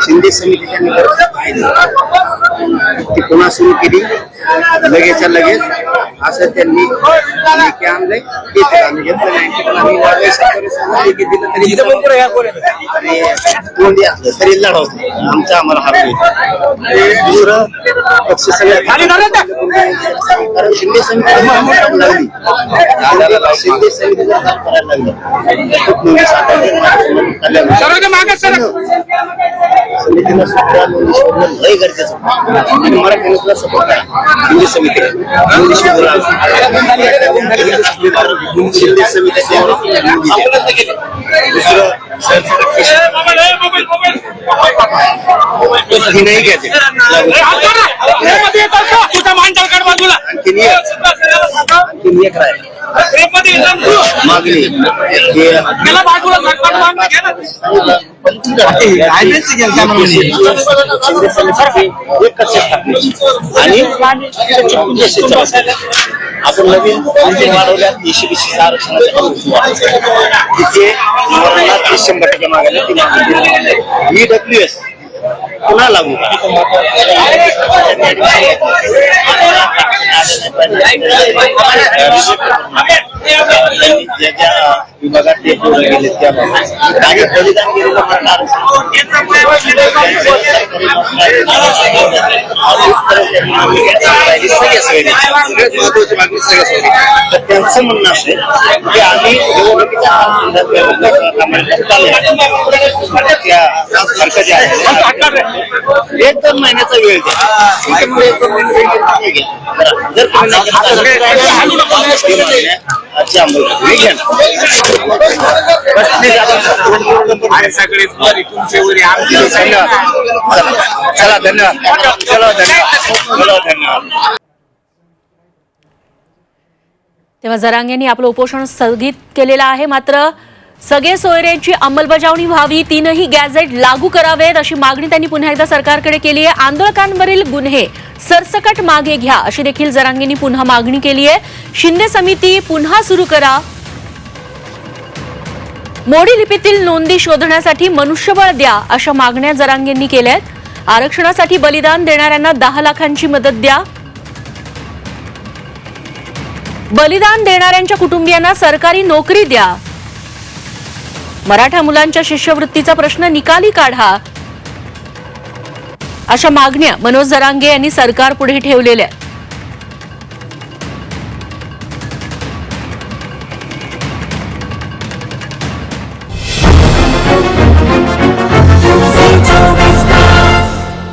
शिंदे समितीच्या निवडणूक ती पुन्हा सुरू केली. लगेचच्या लगेच असं त्यांनी आणलंय. ते आम्ही घेतलं नाही पण आम्ही दिलं तरी आणि कोणी असलं तरी लढवतो आमचा आम्हाला दूर पक्ष सगळ्या कारण शिंदे समिती लागली शिंदे समिती खूप मोठी सातारा समितीला सुद्धा नोंदणी शोधणं लय गरजेचं आहे. आणि मराठ्यांना सुद्धा सपोर्ट करा हिंदी समिती. नोंदणी शोधणं. शिंदे नोंदणी. दुसरं ही नाही घ्यायची. आणखीन एक राहील. मागणी हे एकच स्थापनेची आणि आपण नवीन वाढवल्या एशी बीसी आरक्षणाच्या तिथे ते शंभर टक्के मागायला ती ई डब्ल्यू एस पुन्हा लागू विभागात ते पोरं गेले त्या तर त्यांचं म्हणणं असेल की आम्ही एक दोन महिन्याचा वेळ द्या घ्या. जर तुम्ही आणि सगळेच बरी तुमचे वरी आमचे धन्यवाद चला. धन्यवाद. चला धन्यवाद. चला धन्यवाद. तेव्हा जरांग यांनी आपलं उपोषण स्थगित केलेलं आहे. मात्र सगळे सोयऱ्यांची अंमलबजावणी व्हावी तीनही गॅझेट लागू करावेत अशी मागणी त्यांनी पुन्हा एकदा सरकारकडे केली आहे. आंदोलकांवरील गुन्हे सरसकट मागे घ्या अशी देखील जरांगेंनी पुन्हा मागणी केली आहे. शिंदे समिती पुन्हा सुरू करा. मोडी लिपीतील नोंदी शोधण्यासाठी मनुष्यबळ द्या अशा मागण्या जरांगेंनी केल्या आहेत आरक्षणासाठी बलिदान देणाऱ्यांना दहा लाखांची मदत द्या. बलिदान देणाऱ्यांच्या कुटुंबियांना सरकारी नोकरी द्या. मराठा मुलांच्या शिष्यवृत्तीचा प्रश्न निकाली काढा. अशा मागण्या मनोज जरांगे यांनी सरकार पुढे ठेवलेल्या आहेत.